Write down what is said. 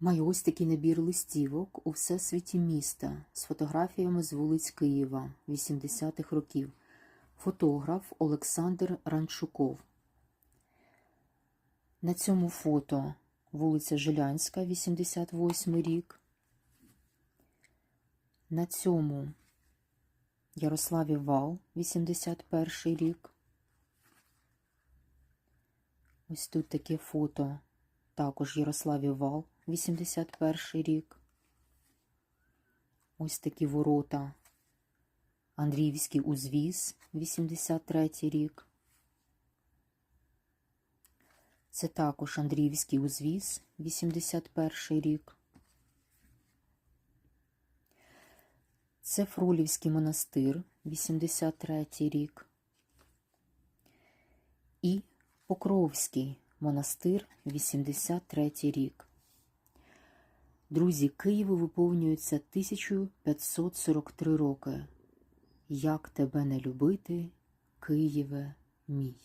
Маю ось такий набір листівок у всесвіті міста з фотографіями з вулиць Києва 80-х років. Фотограф Олександр Ранчуков. На цьому фото вулиця Жилянська, 88 рік. На цьому Ярославів Вал, 81 рік. Ось тут таке фото. Також Ярославів Вал, 81 рік. Ось такі ворота. Андріївський узвіз, 83 рік. Це також Андріївський узвіз, 81 рік. Це Фролівський монастир, 83 рік. І Покровський монастир, 83 рік. Друзі, Києву виповнюється 1543 роки. Як тебе не любити, Києве мій.